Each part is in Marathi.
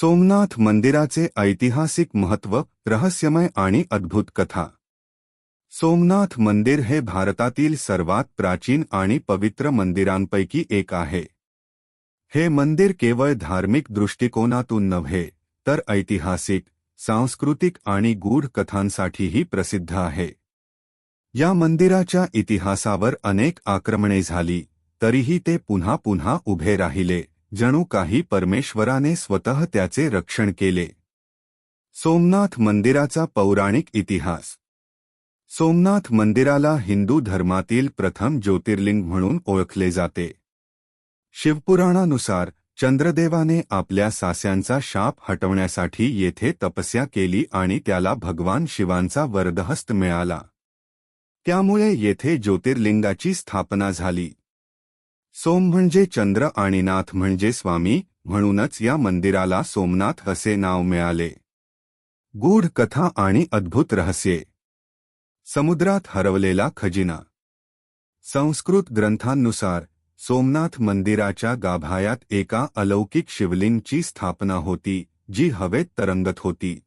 सोमनाथ मंदिराचे ऐतिहासिक महत्त्व, रहस्यमय आणि अद्भुत कथा. सोमनाथ मंदिर हे भारतातील सर्वात प्राचीन आणि पवित्र मंदिरांपैकी एक आहे. हे मंदिर केवळ धार्मिक दृष्टिकोनातून नव्हे, तर ऐतिहासिक, सांस्कृतिक आणि गूढ कथांसाठीही प्रसिद्ध आहे. या मंदिराच्या इतिहासावर अनेक आक्रमणे झाली, तरीही ते पुन्हा पुन्हा उभे राहिले. जणू काही परमेश्वराने स्वतः त्याचे रक्षण केले. सोमनाथ मंदिराचा पौराणिक इतिहास. सोमनाथ मंदिराला हिंदू धर्मातील प्रथम ज्योतिर्लिंग म्हणून ओळखले जाते. शिवपुराणानुसार चंद्रदेवाने आपल्या सास्यांचा शाप हटवण्यासाठी येथे तपस्या केली आणि त्याला भगवान शिवांचा वरदहस्त मिळाला. त्यामुळे येथे ज्योतिर्लिंगाची स्थापना झाली. सोम म्हणजे चंद्र आणि नाथ म्हणजे स्वामी म्हणूनच या मंदिराला सोमनाथ असे नाव मिळाले. गूढ कथा आणि अद्भुत रहस्ये. समुद्रात हरवलेला खजिना. संस्कृत ग्रंथांनुसार सोमनाथ मंदिराच्या गाभायात एका अलौकिक शिवलिंगची स्थापना होती जी हवेत तरंगत होती.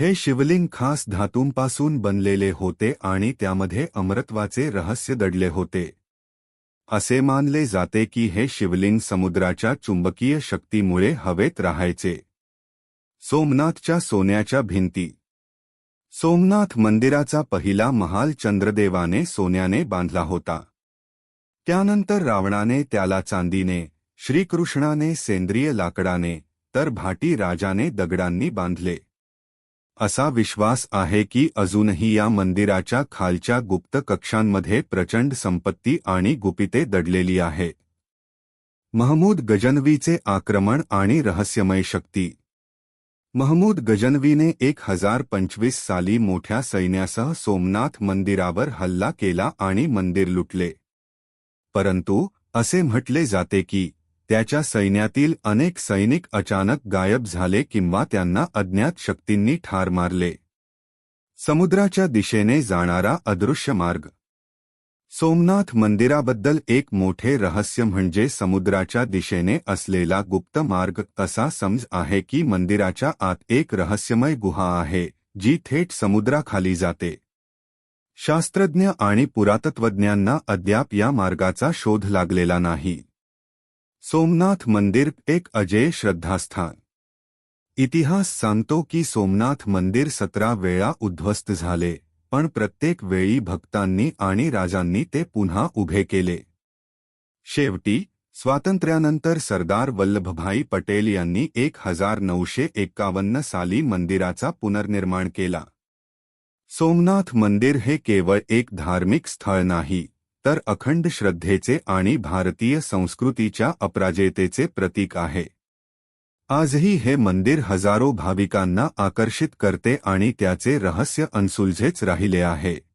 हे शिवलिंग खास धातूंपासून बनलेले होते आणि त्यामध्ये अमरत्वाचे रहस्य दडले होते. असे मानले जाते की हे शिवलिंग समुद्राच्या चुंबकीय शक्तीमुळे हवेत राहायचे. सोमनाथच्या सोन्याच्या भिंती. सोमनाथ मंदिराचा पहिला महाल चंद्रदेवाने सोन्याने बांधला होता. त्यानंतर रावणाने त्याला चांदीने श्रीकृष्णाने सेंद्रिय लाकडाने तर भाटी राजाने दगडांनी बांधले. असा विश्वास आहे की अजूनही या मंदिराच्या खालच्या गुप्त कक्षांमध्ये प्रचंड संपत्ती आणि गुपिते दडलेली आहे. महमूद गजनवीचे आक्रमण आणि रहस्यमय शक्ती. महमूद गजनवीने एक हजार पंचवीस साली मोठ्या सैन्यासह सोमनाथ मंदिरावर हल्ला केला आणि मंदिर लुटले. परंतु असे म्हटले जाते की त्याच्या सैन्यातील अनेक सैनिक अचानक गायब झाले किंवा त्यांना अज्ञात शक्तींनी ठार मारले. समुद्राच्या दिशेने जाणारा अदृश्य मार्ग. सोमनाथ मंदिराबद्दल एक मोठे रहस्य म्हणजे समुद्राच्या दिशेने असलेला गुप्त मार्ग. असा समज आहे की मंदिराच्या आत एक रहस्यमय गुहा आहे जी थेट समुद्राखाली जाते. शास्त्रज्ञ आणि पुरातत्वज्ञांना अद्याप या मार्गाचा शोध लागलेला नाही. सोमनाथ मंदिर एक अजय श्रद्धास्थान. इतिहास सांगतो की सोमनाथ मंदिर सतरा वेळा उद्ध्वस्त झाले पण प्रत्येक वेळी भक्तांनी आणि राजांनी ते पुन्हा उभे केले. शेवटी स्वातंत्र्यानंतर सरदार वल्लभभाई पटेल यांनी एक हजार नऊशे एक्कावन्न साली मंदिराचा पुनर्निर्माण केला. सोमनाथ मंदिर हे केवळ एक धार्मिक स्थळ नाही तर अखंड श्रद्धेचे आणि भारतीय संस्कृतीच्या अपराजयतेचे प्रतीक आहे. आजही हे मंदिर हजारो भाविकांना आकर्षित करते आणि त्याचे रहस्य अनसुलझेच राहिले आहे.